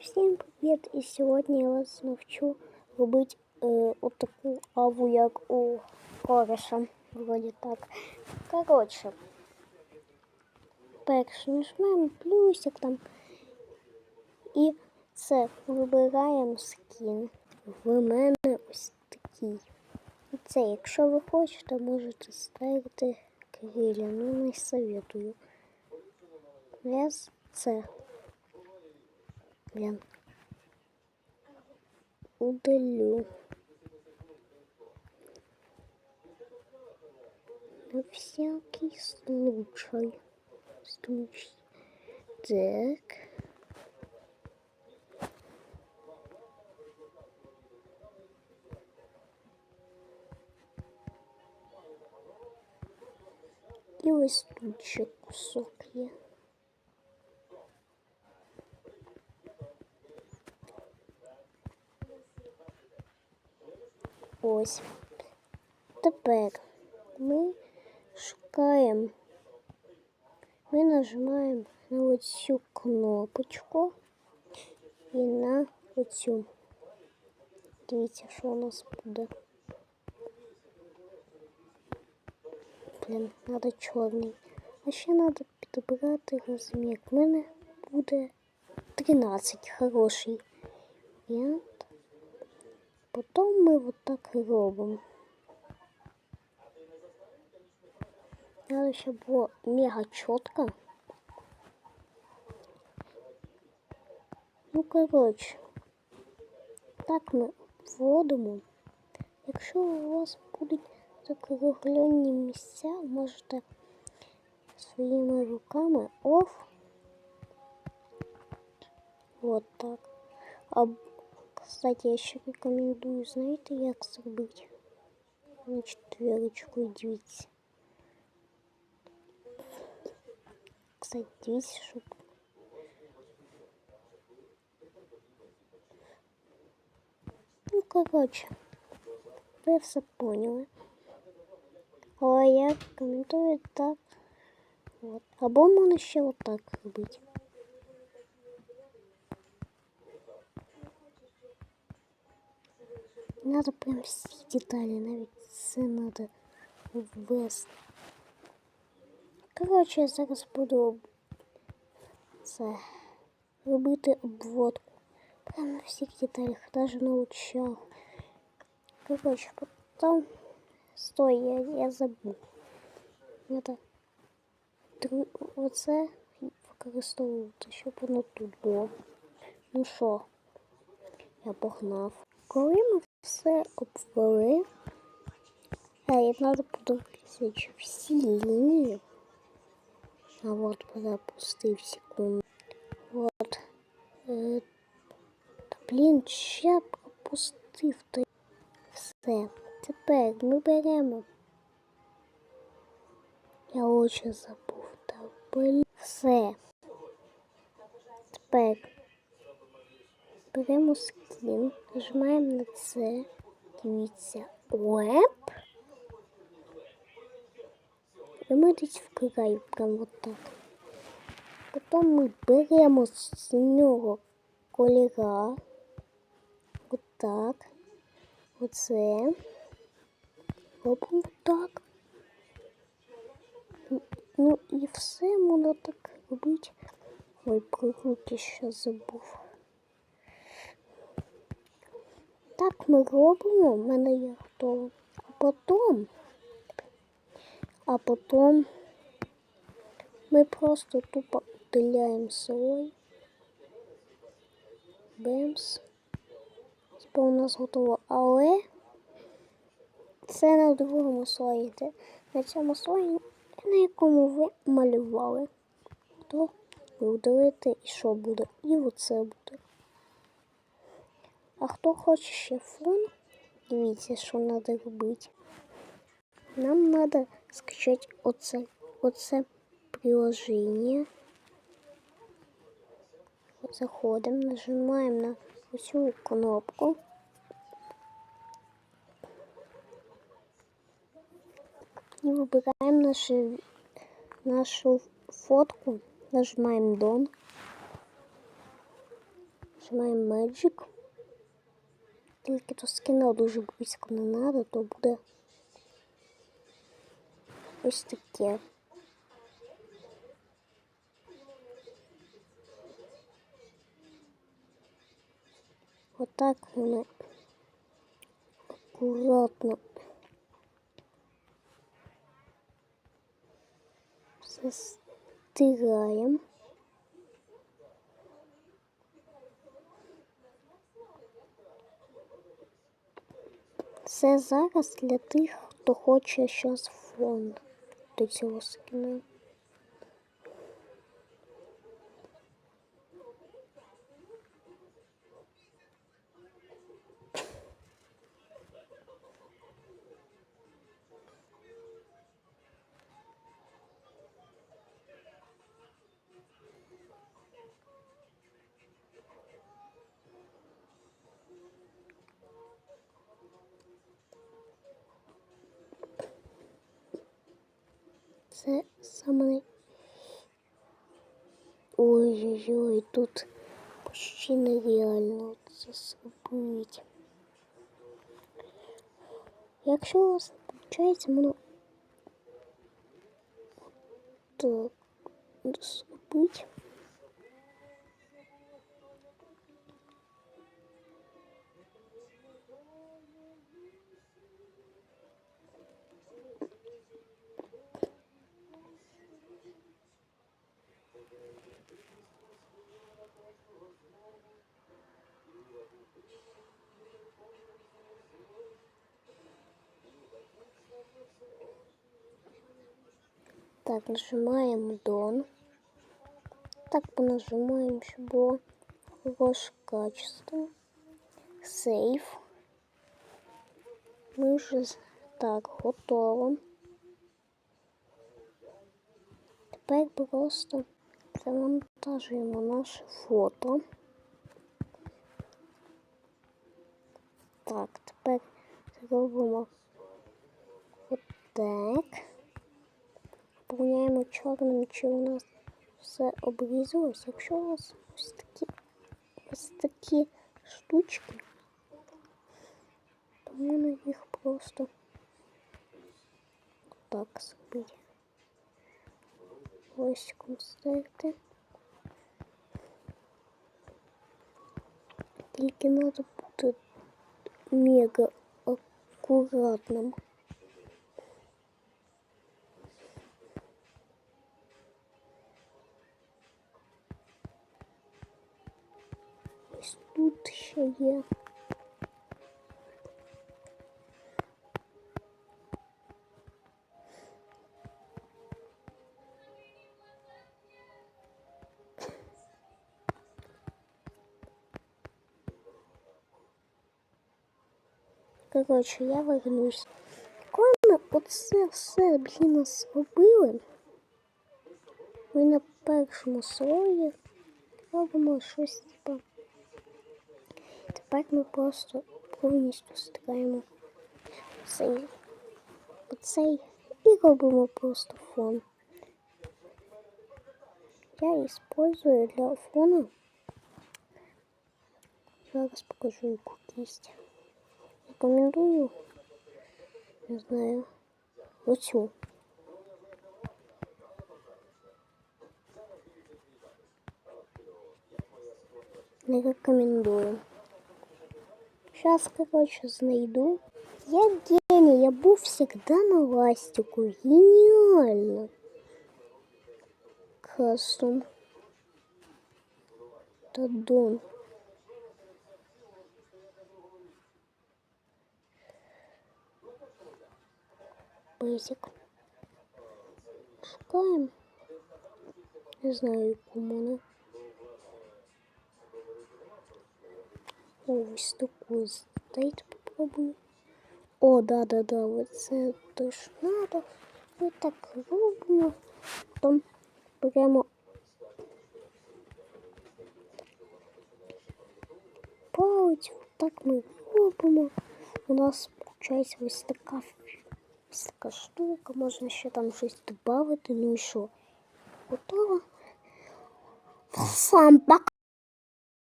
Всім привіт! І сьогодні я вас навчу робити е, отаку аву, як у кореша. Вроді так. Коротше, перше нажмемо плюсик там. І це вибираємо скін. В мене ось такий. І це, якщо ви хочете, можете ставити криля. Ну, не советую. Я це. Блин. Удалю. На всякий случай. Случай. Так. Тут ще кусок є. Ось. Тепер ми шукаємо, ми нажимаємо на оцю кнопочку і на оцю. Дивіться, що у нас буде. Блін, треба чорний. А ще треба підібрати розмір. У мене буде 13 хороший варіант. Потім ми вот так і робимо. Надо, щоб було мега чітко. Ну, коротше, так ми вводимо. Якщо у вас будуть закруглені місця, можете своїми руками оф. Вот так. А, кстати, я ще рекомендую, знаєте, як зробити? На четверочку дивіться. Кстати, дивіться, щоб Ну, коротше, ви все поняли. Але я рекомендую так. От. Або можна ще отак робити. Надо прям всі деталі, навіть це надо ввести. Коротше, я зараз буду це робити обводку. Прямо на всіх деталях, навіть на очах. Коротше, потім стой, я, я забув. Надо дру... оце використовувати, щоб воно тут було. Ну що, я погнав. Коли ми все обвели, а і треба подивитися, чи всі лінії. А от пропустив секунду. От. Е, та блін, ще пропустив. Та... Все. Тепер ми беремо. Я очі забув. Та блін. Все. Тепер беремо скін, нажимаємо на це, дивіться, веб. І ми десь вкрай, прям вот так. Потім ми беремо з нього кольора. Вот так. Оце. Робимо так. Ну і все можна так робити. Ой, про руки ще забув. Так ми робимо, в мене є готово. А потім, а потім ми просто тупо удаляємо слой. Бемс. Типа у нас готово. Але це на другому слої. На цьому слої, на якому ви малювали. То ви удалите і що буде? І оце буде. А хто хоче ще фон, дивіться, що треба робити. Нам треба скачати оце, оце приложення. Заходимо, нажимаємо на оцю кнопку. І вибираємо нашу, нашу фотку, нажимаємо Done. Нажимаємо Magic. Тільки то скіна дуже близько не надо, то буде ось таке. Отак ми акуратно все стираємо. Це зараз для тих, хто хоче щось фон до цього скину. Це саме. Ой-ой-ой, тут почти нереально це. Якщо у вас виходить, воно так зробити. Так, нажимаем Дон. Так понажимаем, було хороше качество. Сейф. Ми вже з- так, готово. Тепер просто завантажуємо наше фото. Так, тепер зробимо отак. Поміняємо чорним, чи у нас все обрізалось. Якщо у вас ось такі, ось такі штучки, то можна їх просто так зробити. Ось констерти. Тільки треба бути мега акуратним. Ось тут ще є. Коротше, я вернусь. Коли ми оце все, блін, зробили, ми на першому слої робимо щось типа. Тепер ми просто повністю стираємо цей, оцей і робимо просто фон. Я использую для фона. Зараз покажу яку кисть. Рекомендую, не знаю, оцю. Не рекомендую. Сейчас, короче, знайду. Я гений, я был всегда на ластику. Гениально. Кастом. Тадон. Бейзик. Шукаємо. Не знаю, мене. Ось таку дайте попробую. О, да, да, да, оце теж надо. Ми так робимо. Потім беремо палець, так ми робимо. У нас виходить ось така, ось така штука. Можна ще там щось додати. Ну і що? Готово. Всім пока!